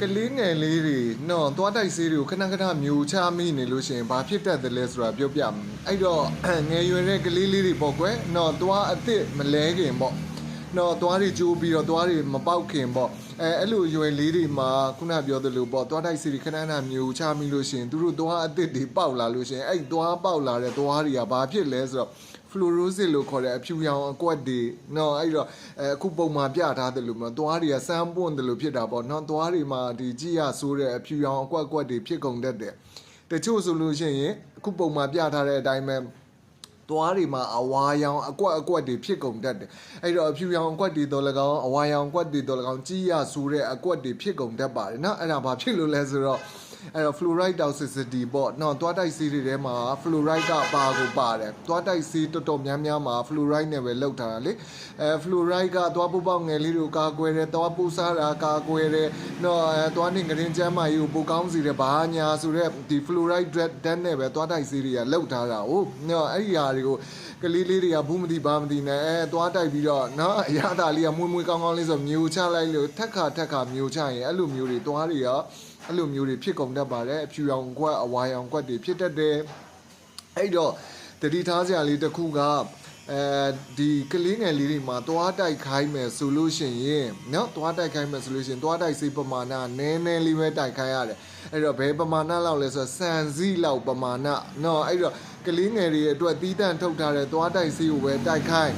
ကလေးငယ်လေးတွေနော်သွားတိုက်ဆေးတွေကိုခဏခဏမျိုးချမိနေလို့ရှိရင်ဘာဖြစ်တတ်တယ်လဲဆိုတာပြောပြမယ်အဲ့တော့ငယ်ရွယ်တဲ့ကလေးလေးတွေပေါ့ကွယ်နော်သွားအစ်စ်မလဲခင်ပေါ့နော်သွားတွေကျိုးပြီးတော့သွားတွေမပေါက်ခင်ပေါ့အဲအဲ့လိုရွယ်လေးတွေမှာခုနပြောသလိုပေါ့သွားတိုက်ဆေးတွေခဏခဏမျိုးချမိလို့ရှိရင်သူတို့သွားအစ်စ်တွေပေါက်လာလို့ရှိရင်အဲ့သွားပေါက်လာတဲ့သွားတွေကဘာဖြစ်လဲဆိုတော့ fluorosis လို့ခေါ်တဲ့အဖြူရောင်အကွက်တွေနော်အဲ့တော့အခုပုံမှန်ပြထားတယ်လို့မျိုးသွားတွေကစမ်းပွန့်တယ်လို့ဖြစ်တာပေါ့နော်သွားတွေမှာဒီကြည်ရဆိုးတဲ့အဖြူရောင်အကွက်အကွက်တွေဖြစ်ကုန်တတ်တယ်တချို့ဆိုလို့ရှိရင်အခုပုံမှန်ပြထားတဲ့အတိုင်းပဲသွားတွေမှာအဝါရောင်အကွက်အကွက်တွေဖြစ်ကုန်တတ်တယ်အဲ့တော့အဖြူရောင်အကွက်တွေတော်လကောင်အဝါရောင်အကွက်တွေတော်လကောင်ကြည်ရဆိုးတဲ့အကွက်တွေဖြစ်ကုန်တတ်ပါတယ်နော်အဲ့ဒါဘာဖြစ်လို့လဲဆိုတော့ အဲ့တော့ fluoride toxicity ပေါ့နော်သွားတိုက်ဆေးတွေထဲမှာ fluoride ကပါကိုပါတယ်သွားတိုက်ဆေးတော်တော်များများမှာ fluoride နဲ့ပဲလောက်ထားတာလေအဲ fluoride ကသွားပိုးပေါက်ငယ်လေးတွေကိုကာကွယ်တယ်သွားပိုးစားတာကာကွယ်တယ်နော်အဲသွားနေငရင်ကျမ်းမာရေးကိုပိုကောင်းစေတယ်ဘာညာဆိုတော့ဒီ fluoride drug ဓာတ်နဲ့ပဲသွားတိုက်ဆေးတွေကလောက်ထားတာဟုတ်နော်အဲ့ဒီဟာတွေကိုကလေးလေးတွေကဘူးမသိဘာမသိနဲ့အဲသွားတိုက်ပြီးတော့နော်အရသာလေးကမွေ့မွေ့ကောင်းကောင်းလေးဆိုမျိုးချလိုက်လို့ထက်ခါထက်ခါမျိုးချရင်အဲ့လိုမျိုးတွေသွားတွေကအဲ့လိုမျိုးတွေဖြစ်ကုန်တတ်ပါတယ်အဖြူရောင်ကွက်အဝါရောင်ကွက်တွေဖြစ်တတ်တယ်အဲ့တော့တတိထားစရာလေးတစ်ခုကအဲဒီကလေးငယ်လေးတွေမှာသွားတိုက်ခိုင်းမယ်ဆိုလို့ရှိရင်เนาะသွားတိုက်ခိုင်းမယ်ဆိုလို့ရှိရင်သွားတိုက်စေးပမာဏနည်းနည်းလေးပဲတိုက်ခိုင်းရတယ်အဲ့တော့ဘယ်ပမာဏလောက်လဲဆိုတော့စံစည်းလောက်ပမာဏเนาะအဲ့တော့ကလေးငယ်တွေအတွက်တီးတန့်ထုတ်ထားတဲ့သွားတိုက်စေးကိုပဲတိုက်ခိုင်း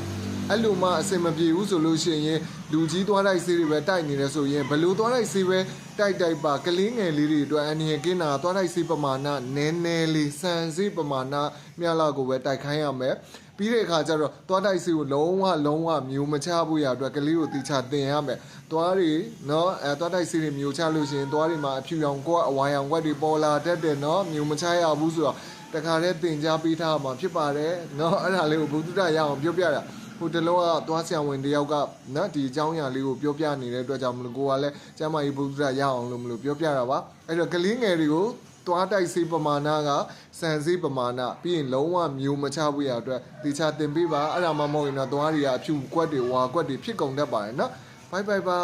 အဲ့လိုမှအစင်မပြေဘူးဆိုလို့ရှိရင်လူကြီးသွားတိုက်ဆေးတွေပဲတိုက်နေတယ်ဆိုရင်ဘလို့သွားတိုက်ဆေးပဲတိုက်တိုက်ပါကလေးငယ်လေးတွေအတွက်အန္တရာယ်ကင်းတာသွားတိုက်ဆေးပမာဏနည်းနည်းလေးစံဆေးပမာဏမြလောက်ကိုပဲတိုက်ခိုင်းရမယ်ပြီးတဲ့အခါကျတော့သွားတိုက်ဆေးကိုလုံးဝလုံးဝမျိုးမချဖို့ရအတွက်ကလေးကိုတိချတင်ရမယ်သွားတွေနော်အဲသွားတိုက်ဆေးတွေမျိုးချလို့ရှိရင်သွားတွေမှာအဖြူရောင်ကွက်အဝါရောင်ကွက်တွေပေါ်လာတတ်တယ်နော်မျိုးမချရဘူးဆိုတော့တခါတည်းတင် जा ပေးထားမှာဖြစ်ပါတယ်နော်အဲ့ဒါလေးကိုဘုဒ္ဓရရအောင်ပြောပြတာ ဟိုတလုံးကသွားဆရာဝန်တယောက်ကနော်ဒီအကြောင်းအရာလေးကိုပြောပြနေတဲ့အတွက်ကြောင့်မလို့ကိုကလည်းကျမ်းမာရေးဘုဒ္ဓရအောင်လို့မလို့ပြောပြတာပါအဲ့တော့ကလေးငယ်တွေကိုသွားတိုက်စေးပမာဏကစံစေးပမာဏပြီးရင်လုံးဝမျိုးမချဘူးရအတွက်တေချာတင်ပေးပါအဲ့ဒါမှမဟုတ်ရင်တော့သွားတွေကအဖြူကွက်တွေဝါကွက်တွေဖြစ်ကုန်တတ်ပါတယ်နော်ဘိုင်ဘိုင်ပါ